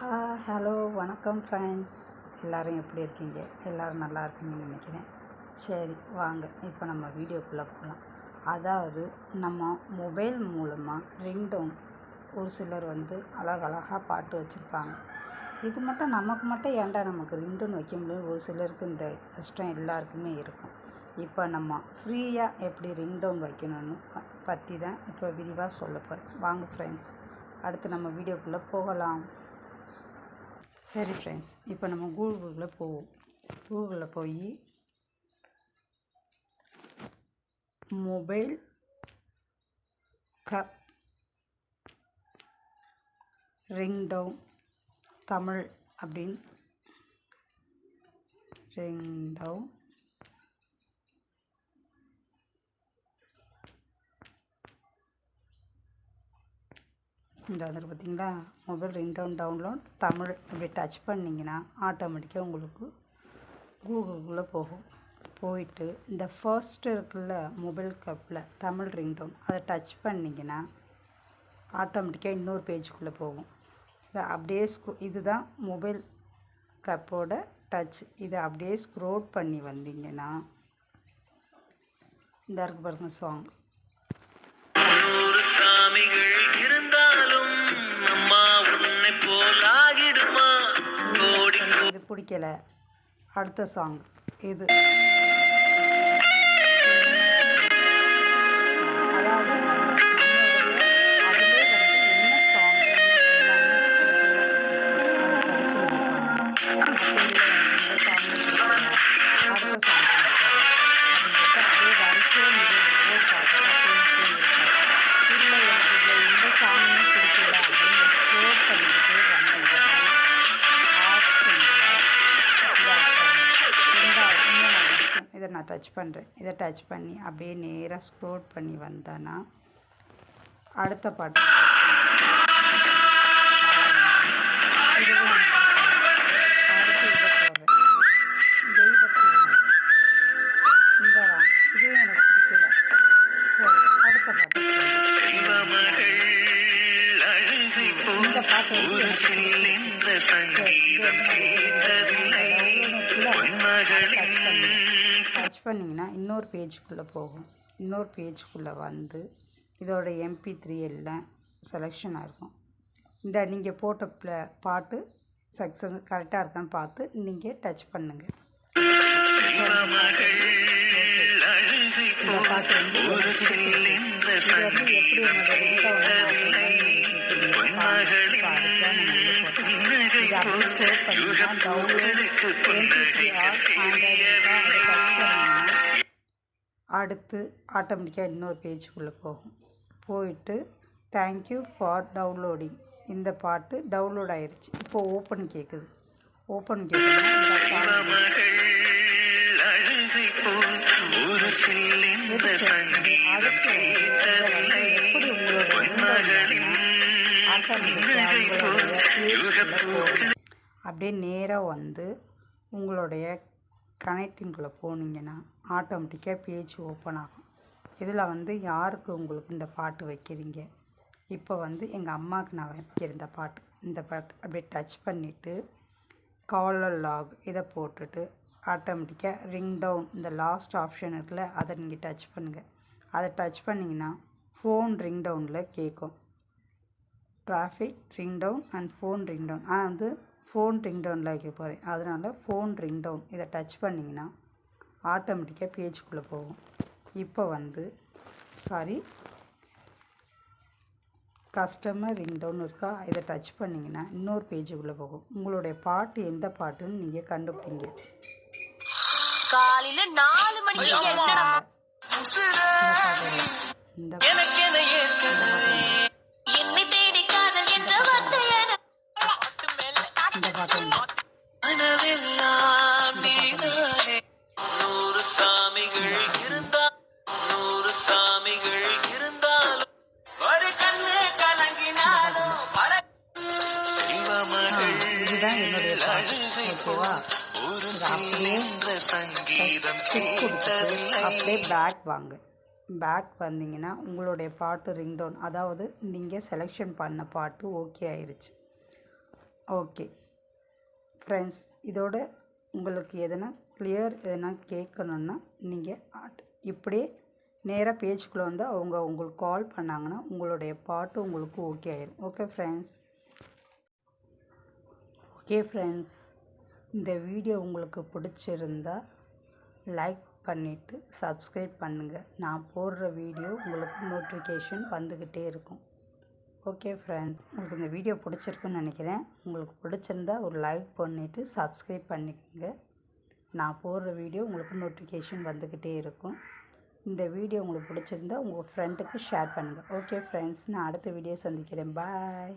ஹா ஹலோ வணக்கம் ஃப்ரெண்ட்ஸ் எல்லோரும் எப்படி இருக்கீங்க? எல்லோரும் நல்லா இருக்கீங்கன்னு நினைக்கிறேன். சரி வாங்க. இப்போ நம்ம வீடியோக்குள்ளே போகலாம் அதாவது நம்ம மொபைல் மூலமாக ரிங்டோன் ஒரு சிலர் வந்து அழகழகாக பாட்டு வச்சுருப்பாங்க. இது மட்டும் நமக்கு மட்டும் ஏன்டா நமக்கு ரிங்டோன் வைக்க முடியும்? ஒரு சிலருக்கு இந்த கஷ்டம் எல்லாருக்குமே இருக்கும். இப்போ நம்ம ஃப்ரீயாக எப்படி ரிங்டோன் வைக்கணும்னு ப- பற்றி தான் இப்போ விரிவாக சொல்ல போகிறேன் வாங்க ஃப்ரெண்ட்ஸ் அடுத்து நம்ம வீடியோக்குள்ளே போகலாம். சரி ஃப்ரெண்ட்ஸ் இப்போ நம்ம கூகுளில் போவோம். கூகுளில் போய் மொபைல் கப் ரிங்டவுன் தமிழ் அப்படின்னு ரிங்டவுன் இந்த வந்துட்டு பார்த்தீங்களா மொபைல் ரிங்டவுன் டவுன்லோட் தமிழ் அப்படி டச் பண்ணிங்கன்னா ஆட்டோமேட்டிக்காக உங்களுக்கு கூகுளுக்குள்ளே போகும். போயிட்டு இந்த ஃபர்ஸ்ட் இருக்குல்ல மொபைல் கப்பில் தமிழ் ரிங்டவுன் அதை டச் பண்ணிங்கன்னா ஆட்டோமேட்டிக்காக இன்னொரு பேஜுக்குள்ளே போகும். இதை அப்படியே ஸ்க்ரோ இதுதான் மொபைல் கப்போட டச் இதை அப்படியே ஸ்க்ரோட் பண்ணி வந்தீங்கன்னா இந்த இருக்கு பாருங்கள் சாங் பிடிக்கல. அடுத்த சாங் இது. அதாவது நான் டச் பண்ணுறேன் இதை டச் பண்ணி அப்படியே நேராக ஸ்க்ரோட் பண்ணி வந்தேன்னா அடுத்த பாட்டு அடுத்த பாட்டு சங்கீதம் கேட்டதில்லை. பொன்மகளின் டச் பண்ணிங்கன்னா இன்னொரு பேஜுக்குள்ளே போகும். இன்னொரு பேஜுக்குள்ளே வந்து இதோட எம்பி த்ரீ எல்லாம் செலெக்ஷனாக இருக்கும். இந்த நீங்கள் போட்ட ப்ள பாட்டு சக்ஸஸ் கரெக்டாக இருக்கான்னு பார்த்து நீங்கள் டச் பண்ணுங்கள் இந்த பாட்டு வந்து எப்படி என்னோட அடுத்து ஆட்டோமேட்டிக்காக இன்னொரு பேஜுக்குள்ளே போகும். போயிட்டு தேங்க்யூ ஃபார் டவுன்லோடிங் இந்த பாட்டு டவுன்லோட் ஆயிருச்சு. இப்போ ஓப்பன் கேட்குது ஓப்பன் யுகப்பூக்கள் அப்படியே நேராக வந்து உங்களுடைய கனெக்டிங்குள்ளே போனீங்கன்னா ஆட்டோமேட்டிக்காக பேஜ் ஓப்பன் ஆகும். இதில் வந்து யாருக்கு உங்களுக்கு இந்த பாட்டு வைக்கிறீங்க? இப்போ வந்து எங்கள் அம்மாவுக்கு நான் வைக்கிற இந்த பாட்டு. இந்த பாட்டு அப்படியே டச் பண்ணிவிட்டு காலர் லாக் இதை போட்டுட்டு ஆட்டோமேட்டிக்காக ரிங் டவுன் இந்த லாஸ்ட் ஆப்ஷன் இருக்குல்ல அதை நீங்கள் டச் பண்ணுங்கள் அதை டச் பண்ணிங்கன்னா ஃபோன் ரிங் டவுனில் கேட்கும். Traffic ring down and phone ring down ஆனால் வந்து ஃபோன் ரிங் டவுனில் வைக்க போகிறேன் அதனால் ஃபோன் ரிங் டவுன் இதை டச் பண்ணிங்கன்னா ஆட்டோமேட்டிக்காக பேஜுக்குள்ளே போகும். இப்போ வந்து சாரி கஸ்டமர் ரிங் டவுன் இருக்கா? இதை டச் பண்ணிங்கன்னா இன்னொரு பேஜுக்குள்ளே போகும். உங்களுடைய பாட்டு எந்த பாட்டுன்னு நீங்கள் கண்டுபிடிங்க. காலையில நாலு மணிக்கு இந்த எனக்கென அப்படியே அப்படியே பேக் வாங்க. பேக் வந்தீங்கன்னா உங்களுடைய பாட்டு ரிங்டோன் அதாவது நீங்கள் செலெக்ஷன் பண்ண பாட்டு ஓகே ஆயிருச்சு. ஓகே ஃப்ரெண்ட்ஸ் இதோட உங்களுக்கு எதனா கிளியர் எதனா கேட்கணுன்னா நீங்கள் இப்படியே நேராக பேஜுக்குள்ளே வந்து அவங்க உங்களுக்கு கால் பண்ணாங்கன்னா உங்களுடைய பாட்டு உங்களுக்கு ஓகே ஆயிடும் ஓகே ஃப்ரெண்ட்ஸ் ஓகே ஃப்ரெண்ட்ஸ் இந்த வீடியோ உங்களுக்கு பிடிச்சிருந்தா லைக் பண்ணிவிட்டு சப்ஸ்கிரைப் பண்ணுங்கள் நான் போடுற வீடியோ உங்களுக்கு நோட்டிஃபிகேஷன் வந்துக்கிட்டே இருக்கும். ஓகே ஃப்ரெண்ட்ஸ் உங்களுக்கு இந்த வீடியோ பிடிச்சிருக்குன்னு நினைக்கிறேன். உங்களுக்கு பிடிச்சிருந்தா ஒரு லைக் பண்ணிவிட்டு சப்ஸ்கிரைப் பண்ணிக்கோங்க. நான் போடுற வீடியோ உங்களுக்கு நோட்டிஃபிகேஷன் வந்துக்கிட்டே இருக்கும். இந்த வீடியோ உங்களுக்கு பிடிச்சிருந்தா உங்கள் ஃப்ரெண்டுக்கு ஷேர் பண்ணுங்கள் ஓகே ஃப்ரெண்ட்ஸ் நான் அடுத்த வீடியோ சந்திக்கிறேன். பாய்